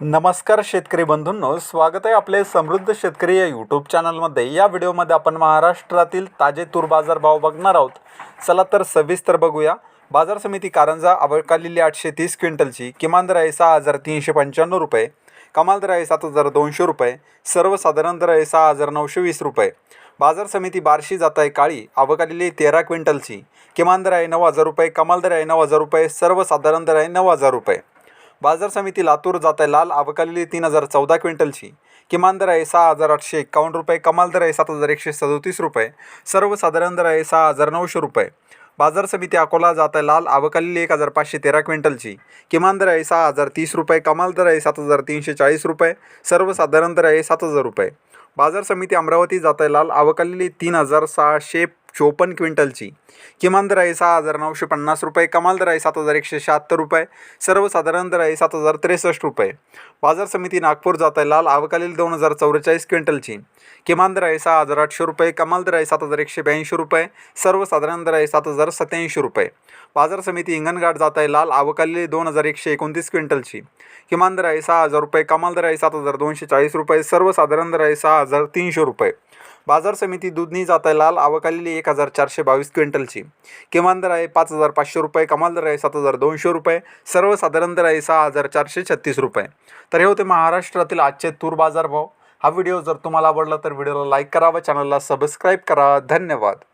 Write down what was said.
नमस्कार शेतकरी बंधूंनो स्वागत आहे आपले समृद्ध शेतकरी या यूट्यूब चॅनलमध्ये या व्हिडिओमध्ये आपण महाराष्ट्रातील ताजे तूर बाजार भाव बघणार आहोत. चला तर सविस्तर बघूया. बाजार समिती कारंजा अवकालेली आठशे तीस क्विंटलची किमान दर आहे सहा हजार तीनशे पंच्याण्णव रुपये कमाल दर आहे सात हजार दोनशे रुपये सर्वसाधारण दर आहे सहा हजार नऊशे वीस रुपये. बाजार समिती बार्शी जात आहे काळी अवकालेली तेरा क्विंटलची किमान दर आहे नऊ हजार रुपये कमाल दर आहे नऊ हजार रुपये सर्वसाधारण दर आहे नऊ हजार रुपये. बाजार समिती लातूर जात आहे लाल अवकालेली तीन हजार चौदा क्विंटलची. किमान दर आहे सहा हजार आठशे एक्कावन्न रुपये कमाल दर आहे सात हजार एकशे सदोतीस रुपये सर्वसाधारण दर आहे सहा हजार नऊशे रुपये. बाजार समिती अकोला जात आहे लाल अवकालेली एक हजार पाचशे तेरा क्विंटलची. किमान दर आहे सहा हजार तीस रुपये कमाल दर आहे सात हजार तीनशे चाळीस रुपये सर्वसाधारण दर आहे सात हजार रुपये. बाजार समिती अमरावती जात आहे लाल अवकालेली तीन हजार सहाशे चोपन्न क्विंटलची. किमान दर आहे सहा हजार नऊशे पन्नास रुपये कमाल दर आहे सात हजार एकशे शहात्तर रुपये सर्वसाधारण दर आहे सात हजार त्रेसष्ट रुपये. बाजार समिती नागपूर जात आहे लाल आवकालील दोन हजार चौवेचाळीस क्विंटलची. किमान दर आहे सहा हजार आठशे रुपये कमाल दर आहे सात हजार एकशे ब्याऐंशी रुपये सर्वसाधारण दर आहे सात हजार सत्याऐंशी रुपये. बाजार समिती हिंगणघाट जात आहे लाल आवकालील दोन हजार एकशे एकोणतीस क्विंटलची. किमान दर आहे सहा हजार रुपये कमाल दर आहे सात हजार दोनशे चाळीस रुपये सर्वसाधारण दर आहे सहा हजार तीनशे रुपये. बाजार समिती दुधनी जात आहे लाल आवकालेली एक हजार चारशे बावीस क्विंटलची. किमान दर आहे पाच हजार पाचशे रुपये कमाल दर आहे सात हजार दोनशे रुपये सर्वसाधारण दर आहे सहा हजार चारशे छत्तीस रुपये. तर हे होते महाराष्ट्रातील आजचे तूर बाजार भाव हा व्हिडिओ जर तुम्हाला आवडला तर व्हिडिओला लाईक करा व चॅनलला सबस्क्राईब करा. धन्यवाद.